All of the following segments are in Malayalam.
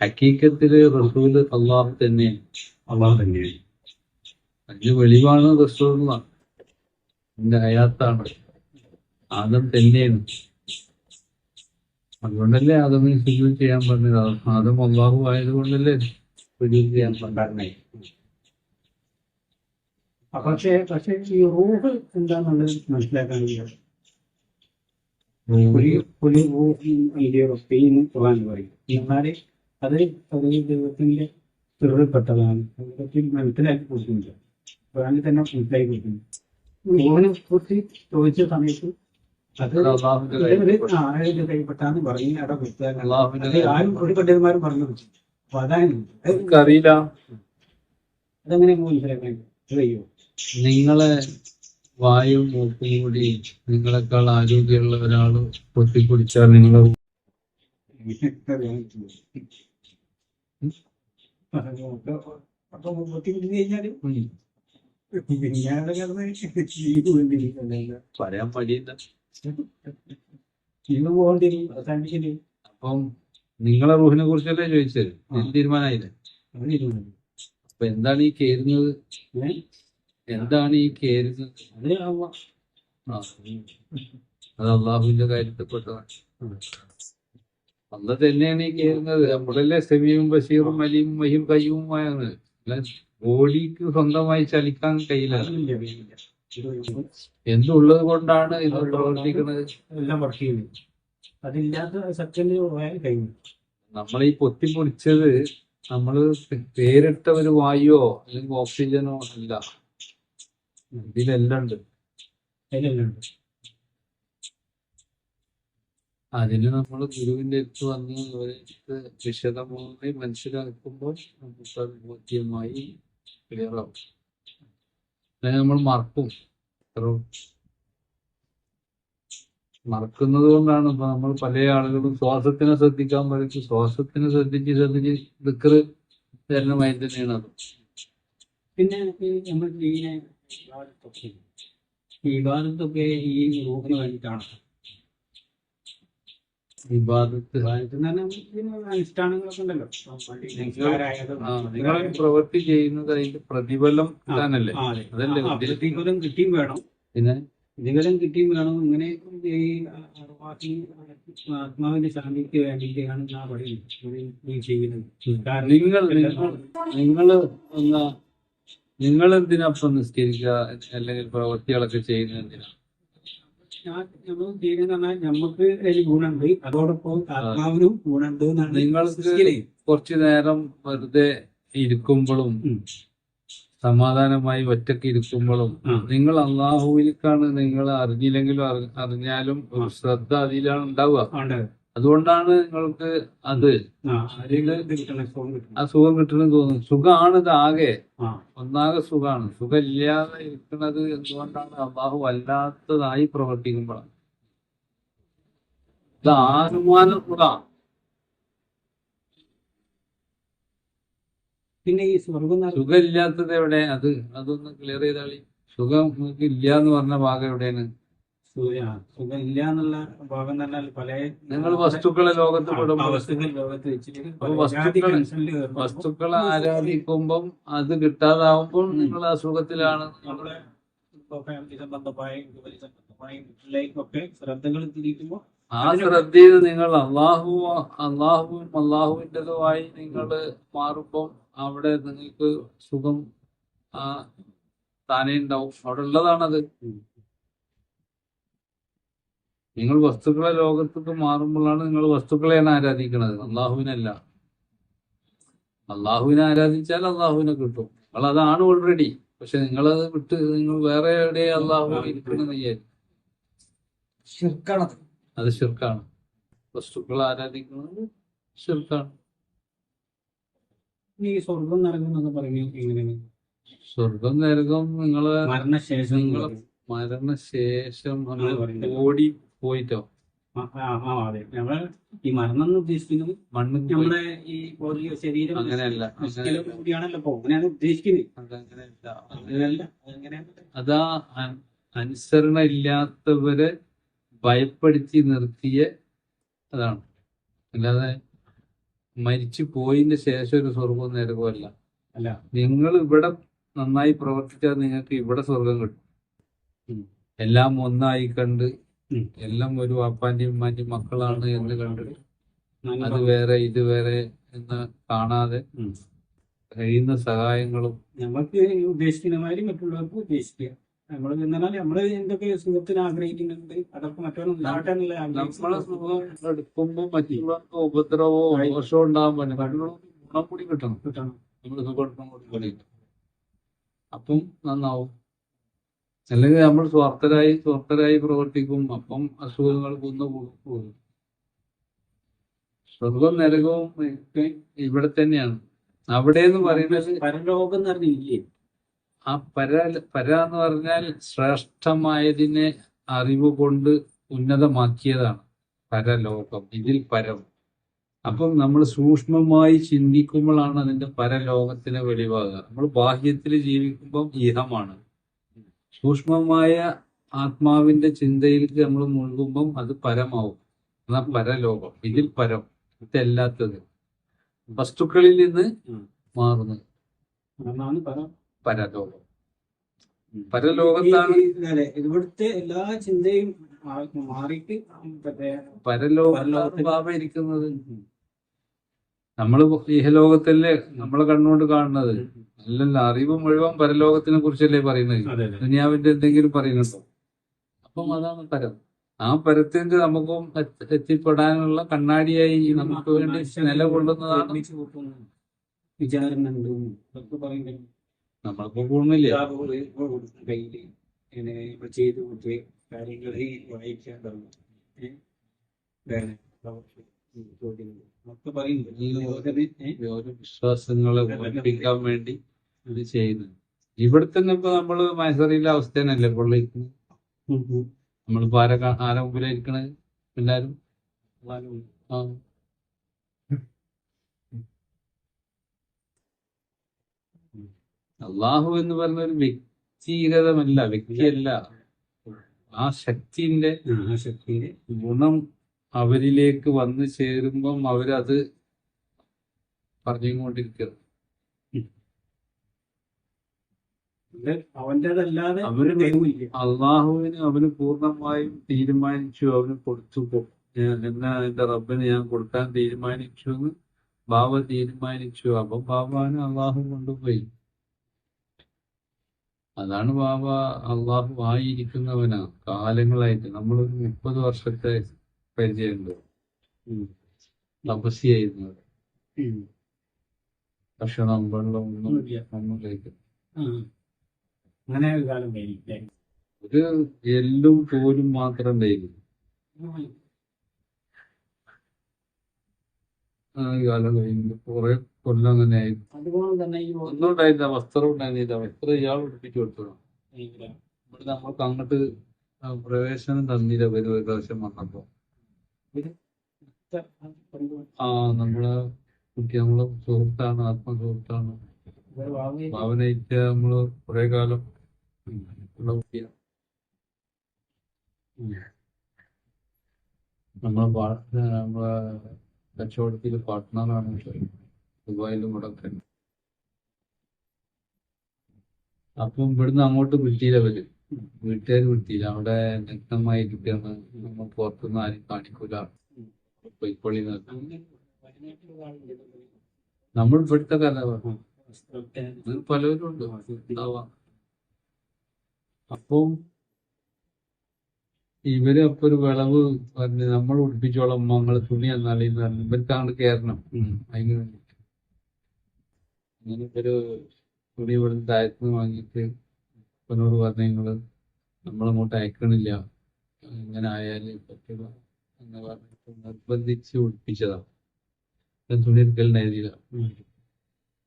ഹക്കീക്കത്തിൽ റസൂൽ അള്ളാഹ് തന്നെ. അള്ളാഹ് തന്നെയാണ്. അതിന് വെളിവാണ് റസൂൽ എന്റെ ഹയാത്താണ് ആദം തന്നെയാണ്. അതുകൊണ്ടല്ലേ ആദമിന് സുജു ചെയ്യാൻ പറഞ്ഞത്? ആദം അള്ളാഹു ആയതുകൊണ്ടല്ലേ സുജു ചെയ്യാൻ പറഞ്ഞേ പക്ഷേ പക്ഷേ ഈ റൂഹ് എന്താണെന്നുള്ളത് മനസ്സിലാക്കാൻ കഴിയും പുലി പുലി റൂഹിന്ന് ഖുർആൻ പറയും എന്നാലേ അത് ഒരു ദൈവത്തിന്റെ ചെറുപ്പെട്ടതാണ് അതിനെപ്പറ്റി മനസ്സിലാക്കി കൊടുക്കുന്നില്ല. ഖുർആനിൽ തന്നെ മനസ്സിലാക്കി കൊടുക്കുന്നു. റൂഹിനെ കുറിച്ച് ചോദിച്ച സമയത്ത് അത് ഒരു ആരുടെ കൈപ്പെട്ടാന്ന് പറഞ്ഞ് അവിടെ കൊടുത്താൽ അത് ആരും ഒരു പണ്ഡിതന്മാരും പറഞ്ഞു വെച്ചു അപ്പൊ അതാണ് അത് അതെങ്ങനെ മനസ്സിലാക്കാൻ കഴിയുമോ നിങ്ങളെ വായും മൂക്കും കൂടി നിങ്ങളെക്കാൾ ആരോഗ്യമുള്ള ഒരാൾ പൊത്തിക്കുടിച്ചാൽ നിങ്ങൾ പറയാൻ പോകേണ്ടിരും അവസാനിക്കൽ അപ്പം നിങ്ങളെ റൂഹിനെ കുറിച്ചല്ലേ ചോദിച്ചത്? തീരുമാനമായില്ലേ? അപ്പൊ എന്താണ് ഈ കേരുന്നത് എന്താണ് ഈ കേരുന്നത് അത് അള്ളാഹുവിന്റെ കാര്യത്തിൽപ്പെട്ടതാണ് അന്ന് തന്നെയാണ് ഈ കേരുന്നത് നമ്മളല്ലേ സെമിയും ബഷീറും അലിയും മഹിയും കയ്യുമായാണ് ബോഡിക്ക് സ്വന്തമായി ചലിക്കാൻ വേണ്ടില്ല എന്തുള്ളത് കൊണ്ടാണ് ഇത് പ്രവർത്തിക്കുന്നത്? നമ്മൾ ഈ പൊത്തി പൊടിച്ചത് നമ്മൾ പേരിട്ട ഒരു വായുവോ അല്ലെങ്കിൽ ഓക്സിജനോ അല്ല. ഇതിലെല്ലാം ഉണ്ട് അതിലെല്ലാം ഉണ്ട് അതിന് നമ്മൾ ഗുരുവിന്റെ അടുത്ത് വന്ന് വിശദമായി മനസ്സിലാക്കുമ്പോൾ നമുക്ക് അത് ബോധ്യമായി ക്ലിയർ ആവും. അല്ലെങ്കിൽ നമ്മൾ മറക്കും. മറക്കുന്നത് കൊണ്ടാണ് ഇപ്പൊ നമ്മൾ പല ആളുകളും ശ്വാസത്തിനെ ശ്രദ്ധിക്കാൻ പറയും. ശ്വാസത്തിനെ ശ്രദ്ധിച്ച് ശ്രദ്ധിച്ച് ദിക്കറ് തരണമായി തന്നെയാണ് അത്. പിന്നെ ഈ നമ്മൾ ഈ ഇബാദത്തൊക്കെ ഈ റൂഹിന് വേണ്ടിയിട്ടാണ്? ഇബാദത്ത് അനുഷ്ഠാനങ്ങളൊക്കെ ഉണ്ടല്ലോ. നിങ്ങൾ പ്രവൃത്തി ചെയ്യുന്നത് അതിന്റെ പ്രതിഫലം അതെ. അതല്ലേ? പ്രതിഫലം കിട്ടിയും വേണം. പിന്നെ? പ്രതിഫലം കിട്ടിയും വേണം. ഇങ്ങനെ ഈ ആത്മാവിന്റെ ശാന്തിക്ക് വേണ്ടിയിട്ടാണ് ഞാൻ പറയുന്നത് ചെയ്യുന്നത്. നിങ്ങൾ നിങ്ങൾ എന്നാ നിങ്ങൾ എന്തിനാ ഇപ്പൊ നിസ്കരിക്കുക? അല്ലെങ്കിൽ പ്രവൃത്തികളൊക്കെ ചെയ്യുന്നത് എന്തിനാ? നമ്മൾ നമുക്ക് അതിൽ അതോടൊപ്പം ആത്മാവിനും എന്നാണ് നിങ്ങൾക്ക് കുറച്ചു നേരം വെറുതെ ഇരിക്കുമ്പോഴും സമാധാനമായി ഒറ്റയ്ക്ക് ഇരിക്കുമ്പോഴും. നിങ്ങൾ അള്ളാഹുവിലേക്കാണ് നിങ്ങൾ അറിഞ്ഞില്ലെങ്കിലും അറിഞ്ഞാലും ഒരു ശ്രദ്ധ അതിലാണ് ഉണ്ടാവുക. ഉണ്ട്. അതുകൊണ്ടാണ് നിങ്ങൾക്ക് അത് ആ, സുഖം കിട്ടണം. കിട്ടണമെന്ന് തോന്നുന്നു. സുഖമാണ് ഇത് ആകെ. ഒന്നാകെ സുഖമാണ് സുഖമില്ലാതെ ഇരിക്കുന്നത് എന്തുകൊണ്ടാണ് അള്ളാഹു വല്ലാത്തതായി പ്രവർത്തിക്കുമ്പോഴാണ്. ഇത് ആനുമാനം സുഖമാണ് പിന്നെ ഈ സ്വർഗം സുഖമില്ലാത്തത് എവിടെ? അത് അതൊന്ന് ക്ലിയർ ചെയ്താളി. സുഖം നിങ്ങൾക്ക് ഇല്ല എന്ന് പറഞ്ഞ ഭാഗം എവിടെയാണ്? സൂര്യ സുഖം എന്നുള്ള ഭാഗം തന്നെ പല നിങ്ങൾ വസ്തുക്കളെ ലോകത്ത് വസ്തുക്കൾ ലോകത്ത് വെച്ചിട്ട് വസ്തുക്കളെ ആരാധിക്കുമ്പം അത് കിട്ടാതാവുമ്പോൾ നിങ്ങൾ ആ സുഖത്തിലാണ്. നമ്മുടെ ഇപ്പൊ ഫാമിലി സംബന്ധമായ ജോലി സംബന്ധമായ വീട്ടിലേക്കൊക്കെ ശ്രദ്ധകൾ തിരിക്കുമ്പോൾ ആ ശ്രദ്ധയിൽ നിങ്ങൾ അള്ളാഹു അള്ളാഹുവും അള്ളാഹുവിന്റെതുമായി നിങ്ങൾ മാറുമ്പോൾ അവിടെ നിങ്ങൾക്ക് സുഖം താനേ ഉണ്ടാവും. അവിടെ ഉള്ളതാണത്. നിങ്ങൾ വസ്തുക്കളെ ലോകത്തേക്ക് മാറുമ്പോഴാണ് നിങ്ങൾ വസ്തുക്കളെയാണ് ആരാധിക്കുന്നത് അള്ളാഹുവിനല്ല അള്ളാഹുവിനെ ആരാധിച്ചാൽ അള്ളാഹുവിനെ കിട്ടും. നിങ്ങൾ അതാണ് ഓൾറെഡി പക്ഷെ നിങ്ങളത് വിട്ട് നിങ്ങൾ വേറെ എവിടെ അള്ളാഹു ഇരിക്കണമെന്ന് വിചാരിക്കും. അത് ശിർക്കാണ്. വസ്തുക്കൾ ആരാധിക്കുന്നത് ശിർക്കാണ്. ഈ സ്വർഗം നരകം നിങ്ങൾ എങ്ങനെയാണ്? സ്വർഗം നരകം നിങ്ങളെ മരണശേഷം മരണശേഷം. ഓടി പോയിട്ടോ? ആ, അതെ. നമ്മൾ ഈ മരണം എന്ന് ഉദ്ദേശിക്കുന്നത് നമ്മുടെ ഈ ശരീരം അങ്ങനെയല്ല കൂടിയാണല്ലോ അങ്ങനെയാണ് ഉദ്ദേശിക്കുന്നത്. അങ്ങനെയല്ല. അതാ അനുസരണ ഇല്ലാത്തവരെ ഭയപ്പെടുത്തി നിർത്തിയ അതാണ്. അല്ലാതെ മരിച്ചു പോയതിന്റെ ശേഷം ഒരു സ്വർഗവും നരകവും അല്ല അല്ല. നിങ്ങൾ ഇവിടെ നന്നായി പ്രവർത്തിച്ചാൽ നിങ്ങൾക്ക് ഇവിടെ സ്വർഗം കിട്ടും. എല്ലാം ഒന്നായി കണ്ട്. എല്ലാം ഒരു അപ്പാന്റെയും ഉമ്മാന്റെയും മക്കളാണ് എന്ന് കണ്ട്. അത് വേറെ ഇത് വേറെ എന്ന് കാണാതെ. കഴിയുന്ന സഹായങ്ങളും നമുക്ക് ഉദ്ദേശിക്കുന്ന മാതിരി മറ്റുള്ളവർക്ക് ഉദ്ദേശിക്കുക. നമ്മൾ എന്നാൽ നമ്മൾ എന്തൊക്കെ സുഖത്തിന് ആഗ്രഹിക്കുന്നുണ്ട് അതൊക്കെ മറ്റൊന്നും എടുക്കുമ്പോൾ മറ്റുള്ളവർക്ക് ഉപദ്രവോ ദോഷമോ ഉണ്ടാകാൻ മറ്റുള്ളവർക്ക് ഗുണം കൂടി കിട്ടണം. കിട്ടണം. നമ്മൾ സുഖം കൂടി അപ്പം നന്നാവും. അല്ലെങ്കിൽ നമ്മൾ സ്വാർത്ഥരായി സ്വാർത്ഥരായി പ്രവർത്തിക്കും. അപ്പം അസുഖങ്ങൾ കുന്നു പോകും സ്വർഗം നരകവും ഒക്കെ ഇവിടെ തന്നെയാണ്. അവിടെ എന്ന് പറയുന്നത് പരലോകം എന്ന് പറഞ്ഞില്ലേ ആ പര പര എന്ന് പറഞ്ഞാൽ ശ്രേഷ്ഠമായതിനെ അറിവ് കൊണ്ട് ഉന്നതമാക്കിയതാണ് പരലോകം. ഇതിൽ പരം. അപ്പം നമ്മൾ സൂക്ഷ്മമായി ചിന്തിക്കുമ്പോഴാണ് അതിന്റെ പരലോകത്തിന് വെളിവാകുക. നമ്മൾ ബാഹ്യത്തിൽ ജീവിക്കുമ്പോൾ ഇഹമാണ്. സൂക്ഷ്മമായ ആത്മാവിന്റെ ചിന്തയിലേക്ക് നമ്മൾ മുഴുകുമ്പം അത് പരമാവും. എന്നാ പരലോകം. ഇതിൽ പരം. ഇതല്ലാത്തത്. വസ്തുക്കളിൽ നിന്ന്. മാറുന്നത്. പരലോകം. പരലോകത്താണ് ഇവിടുത്തെ എല്ലാ ചിന്തയും മാറിയിട്ട് പരലോകത്താണ് ബാബ ഇരിക്കുന്നത്. നമ്മൾ ഇഹലോകത്തല്ലേ നമ്മളെ കണ്ണുകൊണ്ട് കാണുന്നത്. അല്ലല്ല അറിവ് മുഴുവൻ പരലോകത്തിനെ കുറിച്ചല്ലേ പറയുന്നത്. ദുനിയാവിന്റെ എന്തെങ്കിലും പറയുന്നുണ്ടോ? അപ്പം അതാണ് പരം. ആ പരത്തിന്റെ നമുക്കും എത്തിപ്പെടാനുള്ള കണ്ണാടിയായി നമുക്ക് വേണ്ടി നിലകൊള്ളുന്നതാണ്. നമ്മളിപ്പോ കൂടുന്നില്ല? ചെയ്ത് കാര്യങ്ങൾ വായിക്കാണ്ടാവും ഏഹ്? ഓരോ വിശ്വാസങ്ങളെ ഓർപ്പിക്കാൻ വേണ്ടി ഇത് ചെയ്യുന്നത് ഇവിടെ തന്നെ ഇപ്പൊ നമ്മൾ മൈസറിയിലെ അവസ്ഥ തന്നെയല്ലേ പൊള്ളിക്കുന്നത്. നമ്മളിപ്പോ ആരെ ആരെ മുമ്പിലായിരിക്കണത് എല്ലാരും ആ അള്ളാഹു എന്ന് പറഞ്ഞ ഒരു വ്യക്തിഗതമല്ല വ്യക്തിയല്ല ആ ശക്തിന്റെ ആ, ശക്തിന്റെ ഗുണം അവരിലേക്ക് വന്നു ചേരുമ്പം അവരത് പറഞ്ഞുകൊണ്ടിരിക്കുന്നത് അവർ അള്ളാഹുവിന് അവന് പൂർണമായും തീരുമാനിച്ചു അവന് കൊടുത്തു. എന്നാ എന്റെ റബ്ബിന് ഞാൻ കൊടുക്കാൻ തീരുമാനിച്ചു എന്ന് ബാബ തീരുമാനിച്ചു. അപ്പൊ ബാബാന് അള്ളാഹു കൊണ്ടുപോയി. അതാണ് ബാബ അള്ളാഹു ആയിരിക്കുന്നവനാ. കാലങ്ങളായിട്ട് നമ്മളൊരു മുപ്പത് വർഷത്തെ പരിചയമുണ്ട്. ആ. അങ്ങനെ ഒരു കാലം ഒരു എല്ലും പോലും മാത്രം ഉണ്ടായിരുന്നു. ആ കാലം കഴിഞ്ഞു കുറെ കൊല്ലം അങ്ങനെ അതുപോലെ തന്നെ ഈ ഒന്നും ഉണ്ടായില്ല വസ്ത്രം ഉണ്ടായിരുന്നില്ല. വസ്ത്രം ഇയാൾ ഉടുപ്പിച്ചു കൊടുത്തു. ഇവിടെ നമ്മൾക്ക് അങ്ങോട്ട് പ്രവേശനം തന്നില്ല. ഒരു പ്രാവശ്യം വന്നപ്പോ ആ നമ്മളെ കുട്ടി നമ്മളെ സുഹൃത്താണ് ആത്മസുഹൃത്താണ്. ഭാവനയിച്ച നമ്മൾ കുറെ കാലം ഉള്ള കുട്ടിയാ. നമ്മളെ നമ്മളെ കച്ചവടത്തിൽ പാർട്ട്ണറാണ് ദുബായിലും ഇവിടെ അപ്പം ഇവിടുന്ന് അങ്ങോട്ട് വിട്ടില്ല അവർ വീട്ടുകാർ വിട്ടില്ല. അവിടെ നഗ്നമായി കിട്ടിയാണ് നമ്മൾ പുറത്തുനിന്ന് ആരും കാണിക്കൂല. പൊയ്ക്കൊള്ളി നമ്മൾ ഇവിടുത്തെ കഥ ഇത് പലരും ഉണ്ട്. ഉണ്ടാവാം. അപ്പം ഇവർ അപ്പൊ ഒരു വിളവ് പറഞ്ഞ് നമ്മൾ ഉടുപ്പിച്ചോളം മങ്ങൾ തുണി എന്നാൽ ഇവർക്കാണ് പറഞ്ഞു കയറണം അതിന് വേണ്ടിട്ട് അങ്ങനെ ഇവർ തുണി ഇവിടുന്ന് താഴത്തുനിന്ന് വാങ്ങിയിട്ട് ഇവനോട് പറഞ്ഞു നിങ്ങൾ നമ്മളങ്ങോട്ട് അയക്കണില്ല. എങ്ങനെ ആയാലും പറ്റില്ല എന്ന് പറഞ്ഞിട്ട് നിർബന്ധിച്ച് ഉടുപ്പിച്ചതാ ഞാൻ തുണി എടുക്കലുണ്ടായിരുന്നില്ല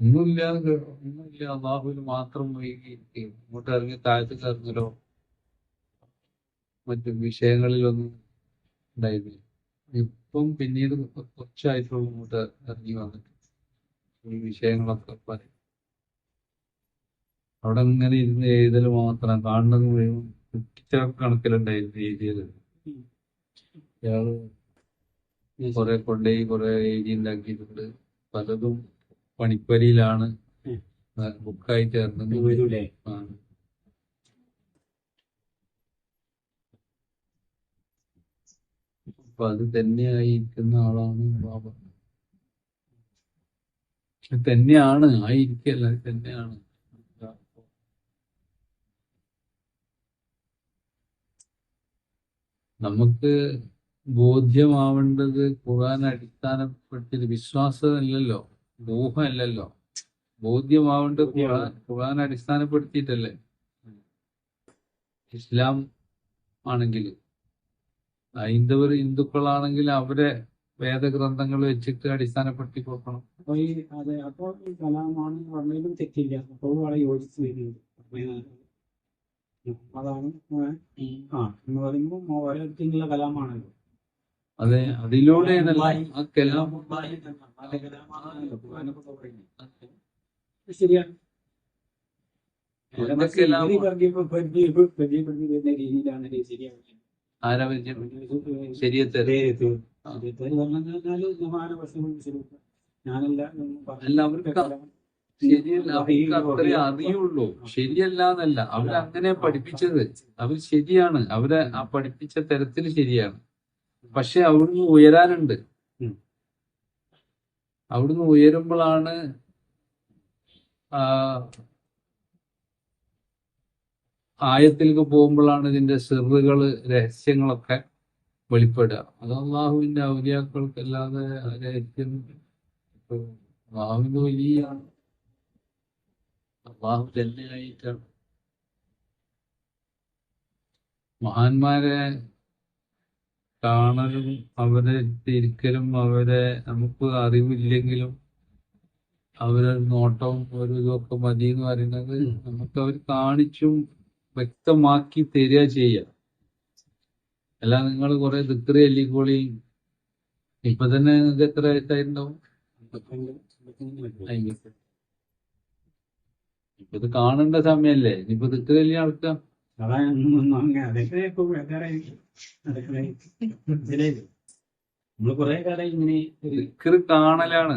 ഒന്നുമില്ല ഒന്നുമില്ല. അള്ളാഹുവിന് മാത്രം ഇങ്ങോട്ട് ഇറങ്ങി താഴത്തേക്ക് ഇറങ്ങലോ മറ്റു വിഷയങ്ങളിലൊന്നും ഉണ്ടായിരുന്നില്ല. ഇപ്പം പിന്നീട് കുറച്ചായിട്ടുള്ള ഇങ്ങോട്ട് ഇറങ്ങി വന്നിട്ട്. ഈ വിഷയങ്ങളൊക്കെ പറയും. അവിടെ ഇങ്ങനെ ഇരുന്ന് എഴുതൽ മാത്രം കാണുന്നത് മുഴുവൻ കണക്കിലുണ്ടായിരുന്നു എഴുതിയത് ഇയാൾ കുറെ കൊണ്ടുപോയി കുറെ എഴുതി ഉണ്ടാക്കിയിട്ടുണ്ട്. പലതും പണിപ്പരിയിലാണ്. ബുക്കായി ചേർന്നത്. അപ്പൊ അത് തന്നെയായിരിക്കുന്ന ആളാണ് ബാബ. തന്നെയാണ് ആയിരിക്കല്ല തന്നെയാണ്. നമുക്ക് ബോധ്യമാവേണ്ടത് ഖുറാൻ അടിസ്ഥാനപ്പെട്ടിട്ട് വിശ്വാസമല്ലല്ലോ മോഹമല്ലല്ലോ ബോധ്യമാവേണ്ടത് ഖുറാൻ ഖുറാൻ അടിസ്ഥാനപ്പെടുത്തിയിട്ടല്ലേ? ഇസ്ലാം ആണെങ്കിൽ ഹൈന്ദവർ ഹിന്ദുക്കളാണെങ്കിൽ അവരെ വേദഗ്രന്ഥങ്ങൾ വെച്ചിട്ട് അടിസ്ഥാനപ്പെടുത്തി കൊടുക്കണം. അപ്പൊ ഈ അതെ അപ്പോൾ കലാമാണ് പറഞ്ഞതിലും തെറ്റില്ല. അപ്പോഴും വളരെ യോജിച്ച് വരുന്നത്. അതാണ് ആ എന്ന് പറയുമ്പോൾ ഓരോരുത്തരുള്ള കലാമാണല്ലോ. അതെ അതിലൂടെ ശരിയാണ്? പരിചയപ്പെടുത്തി വരുന്ന രീതിയിലാണ്. ഞാനല്ല അവർക്ക് ശരിയല്ല അവർക്ക് അത്രേ അറിയുള്ളൂ. ശരിയല്ല എന്നല്ല അവരങ്ങനെ പഠിപ്പിച്ചത്. അവർ ശരിയാണ്. അവരെ ആ പഠിപ്പിച്ച തരത്തിൽ ശരിയാണ്. പക്ഷെ അവിടുന്ന് ഉയരാനുണ്ട്. അവിടുന്ന് ഉയരുമ്പോഴാണ് ആയത്തിലേക്ക് പോകുമ്പോഴാണ് ഇതിന്റെ സിറുകൾ രഹസ്യങ്ങളൊക്കെ വെളിപ്പെടുക. അത് അള്ളാഹുവിന്റെ ഔലിയാക്കൾക്കല്ലാതെ രഹസ്യം അള്ളാഹുവിന്റെ വലിയ അള്ളാഹു തന്നെയായിട്ടാണ് മഹാന്മാരെ കാണലും അവരെ തിരിക്കലും അവരെ നമുക്ക് അറിവില്ലെങ്കിലും അവരെ നോട്ടവും ഒരു ഇതൊക്കെ മതി എന്ന് പറയുന്നത് നമുക്ക് അവർ കാണിച്ചും വ്യക്തമാക്കി തരിക ചെയ്യുക അല്ല നിങ്ങൾ കുറെ ദിക്രി അല്ലിക്കോളി ഇപ്പൊ തന്നെ നിങ്ങൾക്ക് എത്ര വയസ്സായിട്ടുണ്ടാവും. ഇപ്പൊ ഇത് കാണേണ്ട സമയല്ലേ? ഇനിയിപ്പോ ദിക്റി അല്ലി നടക്കാം. നമ്മൾ കൊറേ കാലം ഇങ്ങനെ കാണലാണ്.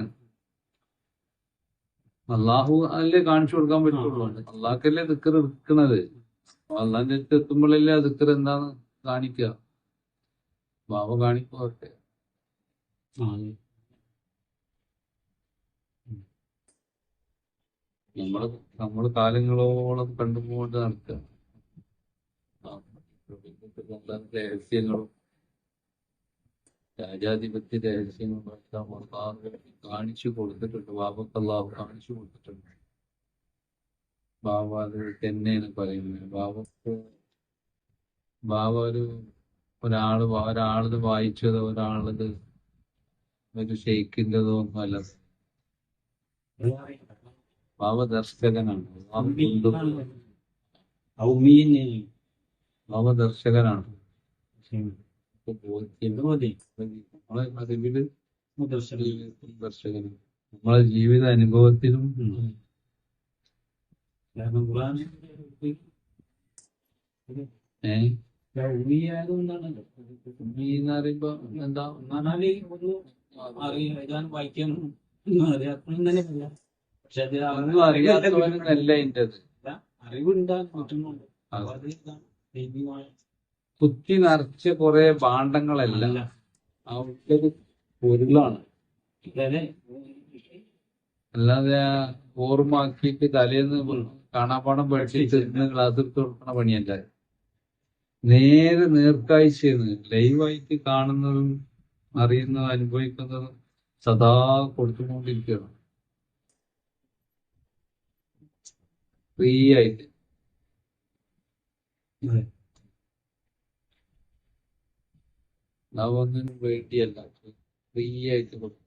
അള്ളാഹു അല്ലേ കാണിച്ചു കൊടുക്കാൻ പറ്റുള്ളൂ. അള്ളാഹ്ക്കല്ലേ ദിക്കർ എടുക്കണത്. അള്ളാഹിന്റെ അടുത്ത് എത്തുമ്പോഴല്ലേ ദിക്കർ എന്താന്ന് കാണിക്കുക ബാബ കാണിക്കോട്ടെ. ആ, നമ്മൾ നമ്മൾ കാലങ്ങളോളം കണ്ടുപോകൊണ്ട് നടക്കുക രഹസ്യങ്ങളും രാജാധിപത്യ രഹസ്യങ്ങളും കാണിച്ചു കൊടുത്തിട്ടുണ്ട്. ബാബക്കല്ലാവ് കാണിച്ചു കൊടുത്തിട്ടുണ്ട്. ബാബ അത് തന്നെയാണ് പറയുന്നത്. ബാബക്ക് ബാബ ഒരു ഒരാൾ ഒരാളത് വായിച്ചതോ ഒരാളത് ഒരു ഷെയ്ക്കിന്റെതോ അല്ല ബാബ ദർശകനാണ് ബാബ കൊണ്ടു- ഔമീന് ബാബ ദർശകനാണ്. നമ്മളെ ജീവിത അനുഭവത്തിലും ഏഹ് എന്ന് പറയുമ്പോ എന്താ? എന്നാൽ ഒരു അറിയ എഴുതാനും വായിക്കാനും അറിയാത്തതും തന്നെയല്ല പക്ഷെ അത് അത്. അപ്പൊ അത് ഇതാണ് ദൈവികമായ കുത്തി നിറച്ച കുറെ ഭാണ്ഡങ്ങളല്ല പൊരുളാണ്. അതായത് അല്ലാതെ ഓർമ്മാക്കിട്ട് ഓർമ്മാക്കിയിട്ട് തലേന്ന് കാണാപ്പാടം ഇന്ന് ക്ലാസ് എടുത്ത് കൊടുക്കണ പണിയല്ല നേരെ നേർക്കാഴ്ചയെന്ന് ലൈവായിട്ട് കാണുന്നതും അറിയുന്നതും അനുഭവിക്കുന്നതും സദാ കൊടുത്തുകൊണ്ടിരിക്കുകയാണ്. ഫ്രീ ആയിട്ട്. ഒന്നിനും വേണ്ടിയല്ല. ഫ്രീ ആയിട്ട് കൊടുക്കും